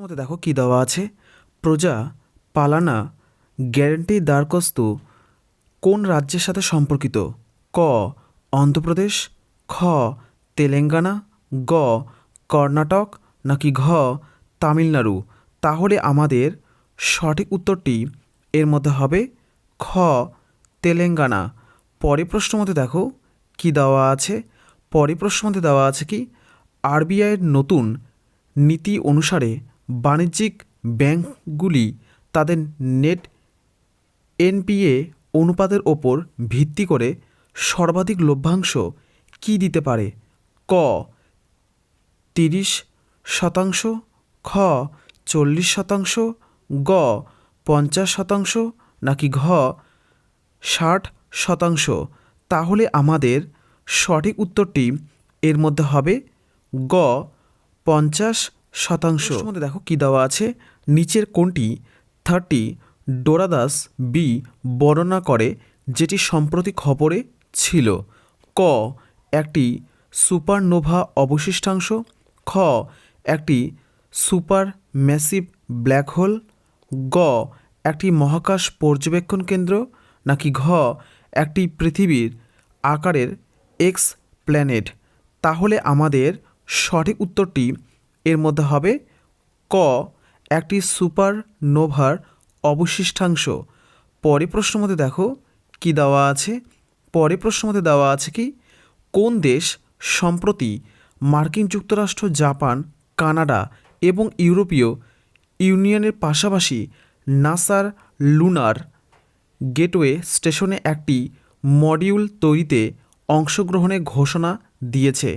মধ্যে দেখো কি দেওয়া আছে? প্রজা, পালানা, গ্যারেন্টি দ্বারকস্তু কোন রাজ্যের সাথে সম্পর্কিত? ক, অন্ধ্রপ্রদেশ, খ, তেলেঙ্গানা, গ, কর্ণাটক, নাকি ঘ, তামিলনাড়ু? তাহলে আমাদের সঠিক উত্তরটি এর মধ্যে হবে খ, তেলেঙ্গানা। পরে প্রশ্ন মধ্যে দেখো কি দেওয়া আছে? পরে প্রশ্ন মধ্যে দেওয়া আছে কি, আরবিআইয়ের নতুন নীতি অনুসারে বাণিজ্যিক ব্যাংকগুলি তাদের নেট এনপিএ অনুপাতের ওপর ভিত্তি করে সর্বাধিক লভ্যাংশ কী দিতে পারে? ক, তিরিশ শতাংশ, খ, চল্লিশ শতাংশ, গ, পঞ্চাশ শতাংশ নাকি ঘ, ষাট শতাংশ? তাহলে আমাদের সঠিক উত্তরটি এর মধ্যে হবে গ, পঞ্চাশ শতাংশ। মধ্যে দেখো কী দেওয়া আছে? নিচের কোনটি থার্টি ডোরাদাস বি বর্ণনা করে যেটি সম্প্রতি খবরে ছিল। ক, একটি সুপারনোভা অবশিষ্টাংশ। খ, একটি সুপার ম্যাসিভ ব্ল্যাক হোল। গ, একটি মহাকাশ পর্যবেক্ষণ কেন্দ্র। নাকি ঘ, একটি পৃথিবীর আকারের এক্স প্ল্যানেট। তাহলে আমাদের সঠিক উত্তরটি এর মধ্যে হবে ক, একটি সুপার নোভার অবশিষ্টাংশ। পরে প্রশ্ন মধ্যে দেখো কি দেওয়া আছে। পরে প্রশ্ন মধ্যে দেওয়া আছে কি, কোন দেশ সম্প্রতি মার্কিন যুক্তরাষ্ট্র, জাপান, কানাডা এবং ইউরোপীয় ইউনিয়নের পাশাপাশি নাসার লুনার গেটওয়ে স্টেশনে একটি মডিউল তৈরিতে অংশগ্রহণের ঘোষণা দিয়েছে।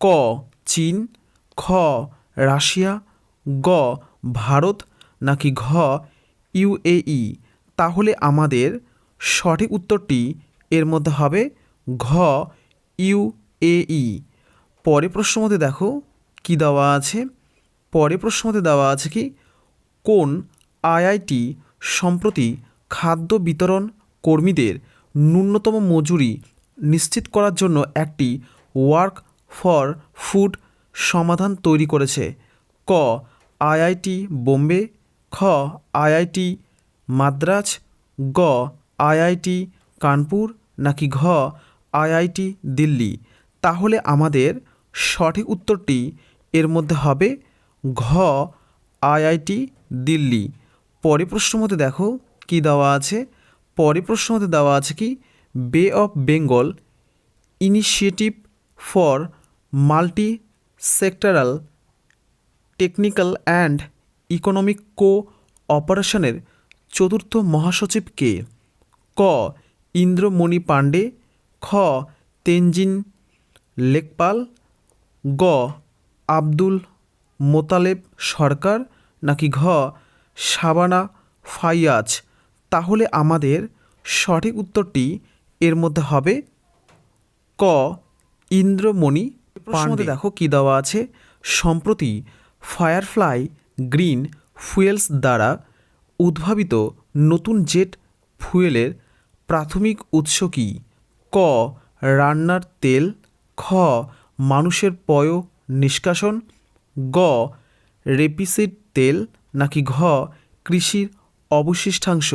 ক, চীন। খ রাশিয়া, গ, ভারত নাকি ঘ ইউএই তাহলে আমাদের সঠিক উত্তরটি এর মধ্যে হবে ঘ ইউএই পরে প্রশ্ন মধ্যে দেখো কি দেওয়া আছে। পরে প্রশ্ন মধ্যে দেওয়া আছে কি, কোন আইআইটি সম্প্রতি খাদ্য বিতরণ কর্মীদের ন্যূনতম মজুরি নিশ্চিত করার জন্য একটি ওয়ার্ক ফর ফুড সমাধান তৈরি করেছে। ক, আইআইটি বোম্বে। খ, আইআইটি মাদ্রাজ। গ, আইআইটি কানপুর নাকি ঘ, আইআইটি দিল্লি। তাহলে আমাদের সঠিক উত্তরটি এর মধ্যে হবে ঘ, আইআইটি দিল্লি। পরে প্রশ্ন মধ্যে দেখো কি দেওয়া আছে। পরে প্রশ্ন মধ্যে দেওয়া আছে কি Bay of Bengal Initiative for Multi Sectoral Technical and Economic কো অপারেশনের চতুর্থ মহাসচিব কে? ক. ইন্দ্রমণি পাণ্ডে। খ. তেনজিন লেকপাল। গ. আব্দুল মোতালেব সরকার। নাকি ঘ. শাবানা ফাইয়াজ। তাহলে আমাদের সঠিক উত্তরটি এর মধ্যে হবে ক. ইন্দ্রমণি পাণ্ডে দেখো কি দেওয়া আছে? সম্প্রতি ফায়ারফ্লাই গ্রিন ফুয়েলস দ্বারা উদ্ভাবিত নতুন জেট ফুয়েলের প্রাথমিক উৎস কী? ক রান্নার তেল। খ মানুষের পয় নিষ্কাশন। গ রেপিসিড তেল। নাকি ঘ কৃষির অবশিষ্টাংশ।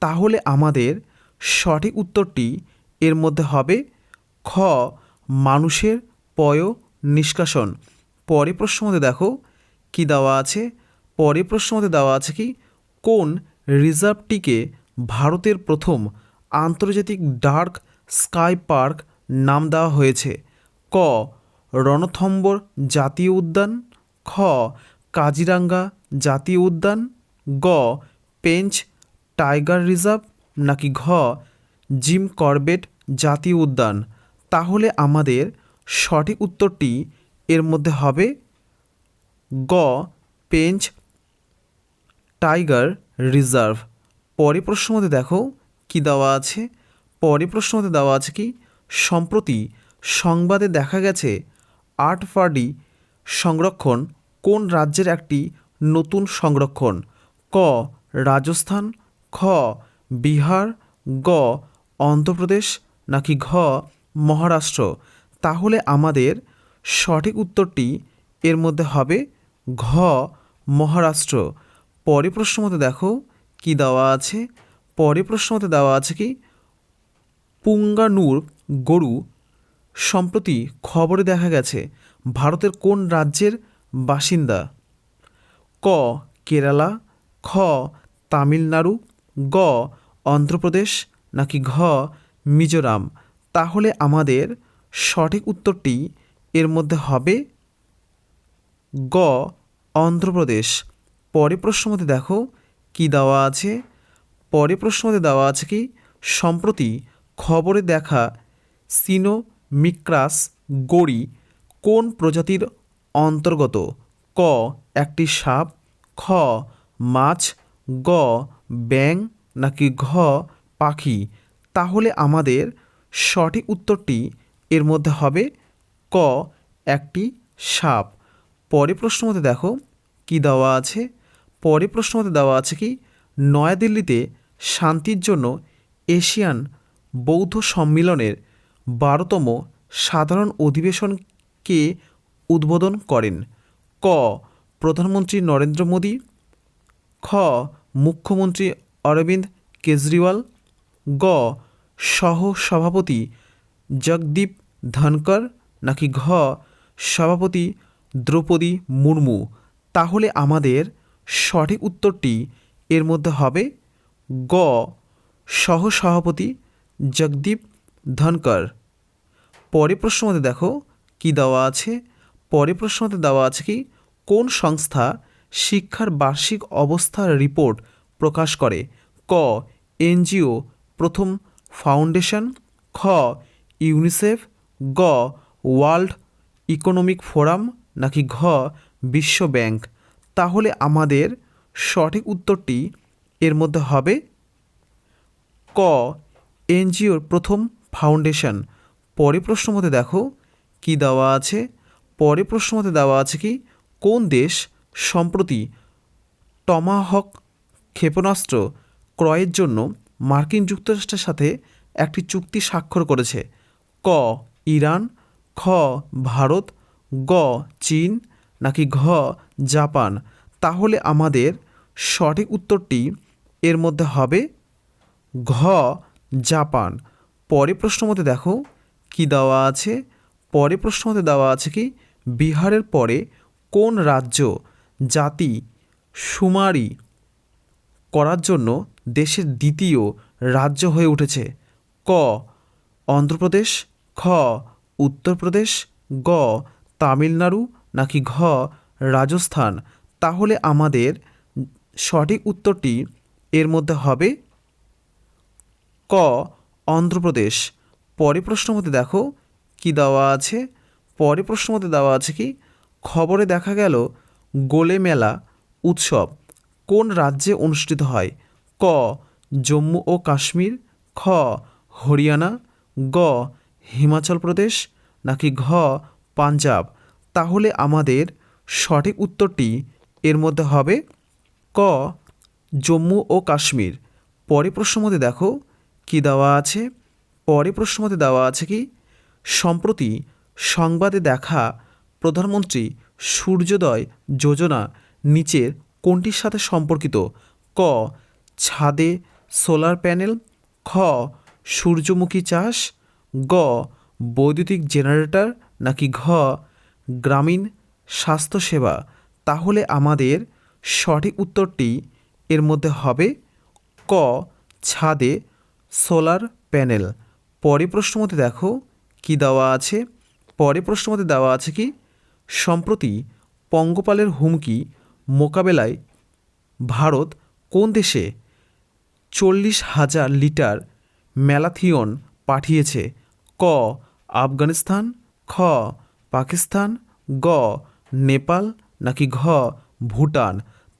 তাহলে আমাদের সঠিক উত্তরটি এর মধ্যে হবে খ মানুষের পয় নিষ্কাশন। পরে প্রশ্ন মধ্যে দেখো, কি দেওয়া আছে? পরে প্রশ্ন মধ্যে দেওয়া আছে কি, কোন রিজার্ভটিকে ভারতের প্রথম আন্তর্জাতিক ডার্ক স্কাই পার্ক নাম দেওয়া হয়েছে? ক, রণথম্বর জাতীয় উদ্যান। খ, কাজিরাঙ্গা জাতীয় উদ্যান। গ, পেঞ্চ টাইগার রিজার্ভ। নাকি ঘ, জিম করবেট জাতীয় উদ্যান। তাহলে আমাদের সঠিক উত্তরটি এর মধ্যে হবে গ, পেঞ্চ টাইগার রিজার্ভ। পরে প্রশ্ন মধ্যে দেখো কি দেওয়া আছে। পরে প্রশ্ন মধ্যে দেওয়া আছে কি, সম্প্রতি সংবাদে দেখা গেছে আর্ট পার্টি সংরক্ষণ কোন রাজ্যের একটি নতুন সংরক্ষণ? ক, রাজস্থান, খ, বিহার, গ, অন্ধ্রপ্রদেশ, নাকি ঘ, মহারাষ্ট্র? তাহলে আমাদের সঠিক উত্তরটি এর মধ্যে হবে ঘ, মহারাষ্ট্র। পরে প্রশ্ন মতে দেখো কি দেওয়া আছে? পরে প্রশ্ন মতে দেওয়া আছে কি? পুঙ্গানুর গরু সম্প্রতি খবরে দেখা গেছে, ভারতের কোন রাজ্যের বাসিন্দা? ক, কেরালা। খ, তামিলনাড়ু। গ, অন্ধ্রপ্রদেশ। নাকি ঘ, মিজোরাম। তাহলে আমাদের সঠিক উত্তরটি এর মধ্যে হবে গ, অন্ধ্রপ্রদেশ। পরে প্রশ্ন মধ্যে দেখো কি দেওয়া আছে? পরে প্রশ্ন মধ্যে দেওয়া আছে কি, সম্প্রতি খবরে দেখা সিনো মিক্রাস গড়ি কোন প্রজাতির অন্তর্গত? ক, একটি সাপ, খ, মাছ, গ ব্যাং নাকি ঘ, পাখি? তাহলে আমাদের সঠিক উত্তরটি এর মধ্যে হবে ক, একটি সাপ। পরে প্রশ্ন মতে দেখো, কি দেওয়া আছে? পরে প্রশ্ন মতে দেওয়া আছে কি, নয়াদিল্লিতে শান্তির জন্য এশিয়ান বৌদ্ধ সম্মিলনের বারোতম সাধারণ অধিবেশনকে উদ্বোধন করেন। ক, প্রধানমন্ত্রী নরেন্দ্র মোদী। খ, মুখ্যমন্ত্রী অরবিন্দ কেজরিওয়াল। গ সহ সভাপতি জগদীপ ধনকর নাকি ঘ, সভাপতি দ্রৌপদী মুর্মু? তাহলে আমাদের সঠিক উত্তরটি এর মধ্যে হবে গ সহ সভাপতি জগদীপ ধনকর। পরে প্রশ্ন মধ্যে দেখো কি দেওয়া আছে? পরে প্রশ্ন মধ্যে দেওয়া আছে কি, কোন সংস্থা শিক্ষার বার্ষিক অবস্থার রিপোর্ট প্রকাশ করে? ক, এনজিও, প্রথম ফাউন্ডেশন। খ, ইউনিসেফ। গ, ওয়ার্ল্ড ইকোনমিক ফোরাম নাকি ঘ, বিশ্ব ব্যাংক? তাহলে আমাদের সঠিক উত্তরটি এর মধ্যে হবে ক, এনজিওর প্রথম ফাউন্ডেশন। পরে প্রশ্ন মতে দেখো কি দেওয়া আছে। পরে প্রশ্ন মতে দেওয়া আছে কি কোন দেশ সম্প্রতি টমাহক ক্ষেপণাস্ত্র ক্রয়ের জন্য মার্কিন যুক্তরাষ্ট্রের সাথে একটি চুক্তি স্বাক্ষর করেছে? ক ইরান, খ, ভারত, গ, চীন, নাকি ঘ, জাপান। তাহলে আমাদের সঠিক উত্তরটি এর মধ্যে হবে ঘ, জাপান। পরে প্রশ্ন মতে দেখো, কি দেওয়া আছে? পরে প্রশ্ন মতে দেওয়া আছে কি, বিহারের পরে কোন রাজ্য জাতি সুমারি করার জন্য দেশের দ্বিতীয় রাজ্য হয়ে উঠেছে? ক, অন্ধ্রপ্রদেশ খ, উত্তরপ্রদেশ, গ, তামিলনাড়ু নাকি ঘ, রাজস্থান? তাহলে আমাদের সঠিক উত্তরটি এর মধ্যে হবে ক, অন্ধ্রপ্রদেশ। পরে প্রশ্ন মধ্যে দেখো কি দেওয়া আছে। পরে প্রশ্ন মধ্যে দেওয়া আছে কি, খবরে দেখা গেল গোলে মেলা উৎসব কোন রাজ্যে অনুষ্ঠিত হয়? ক, জম্মু ও কাশ্মীর, খ, হরিয়ানা, গ হিমাচল প্রদেশ নাকি ঘ পাঞ্জাব? তাহলে আমাদের সঠিক উত্তরটি এর মধ্যে হবে ক, জম্মু ও কাশ্মীর। পরে প্রশ্ন মধ্যে দেখো কি দেওয়া আছে? পরে প্রশ্ন মধ্যে দেওয়া আছে কি, সম্প্রতি সংবাদে দেখা প্রধানমন্ত্রী সূর্যোদয় যোজনা নিচের কোনটির সাথে সম্পর্কিত? ক, ছাদে সোলার প্যানেল, খ, সূর্যমুখী চাষ গ, বৈদ্যুতিক জেনারেটর নাকি ঘ, গ্রামীণ স্বাস্থ্যসেবা? তাহলে আমাদের সঠিক উত্তরটি এর মধ্যে হবে ক, ছাদে সোলার প্যানেল। পরে প্রশ্ন মতে দেখো কি দেওয়া আছে? পরে প্রশ্ন মতে দেওয়া আছে কি, সম্প্রতি পঙ্গপালের হুমকি মোকাবেলায় ভারত কোন দেশে চল্লিশ হাজার লিটার ম্যালাথিয়ন পাঠিয়েছে? ক, আফগানিস্তান, খ, পাকিস্তান, গ, নেপাল, নাকি ঘ, ভুটান।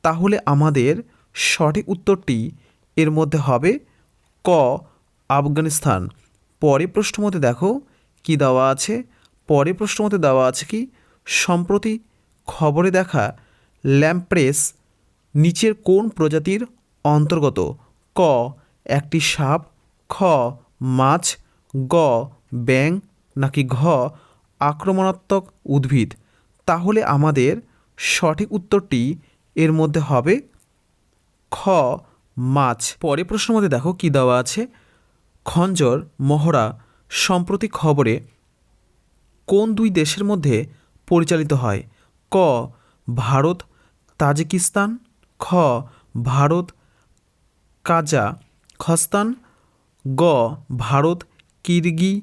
তাহলে আমাদের সঠিক উত্তরটি এর মধ্যে হবে ক, আফগানিস্তান। পরে প্রশ্ন মতে দেখো কি দেওয়া আছে? পরে প্রশ্ন মতে দেওয়া আছে কি? সম্প্রতি খবরে দেখা ল্যাম্প্রেস নিচের কোন প্রজাতির অন্তর্গত? ক, একটি সাপ, খ, মাছ, গ ব্যাং নাকি ঘ আক্রমণাত্মক উদ্ভিদ, তাহলে আমাদের সঠিক উত্তরটি এর মধ্যে হবে খ মাছ। পরে প্রশ্ন মধ্যে দেখো কি দেওয়া আছে? খঞ্জর মহড়া সম্প্রতি খবরে কোন দুই দেশের মধ্যে পরিচালিত হয়? ক ভারত, তাজিকিস্তান। খ ভারত কাজা খস্তান গ ভারত, কিরগি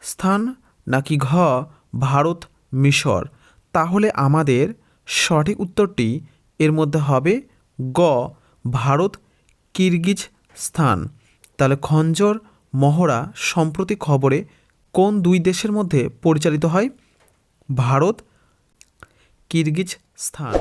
স্থান নাকি ঘ, ভারত, মিশর? তাহলে আমাদের সঠিক উত্তরটি এর মধ্যে হবে গ, ভারত, কিরগিজ স্থান। তাহলে খঞ্জর মহড়া সম্প্রতি খবরে কোন দুই দেশের মধ্যে পরিচালিত হয়? ভারত, কিরগিজ স্থান।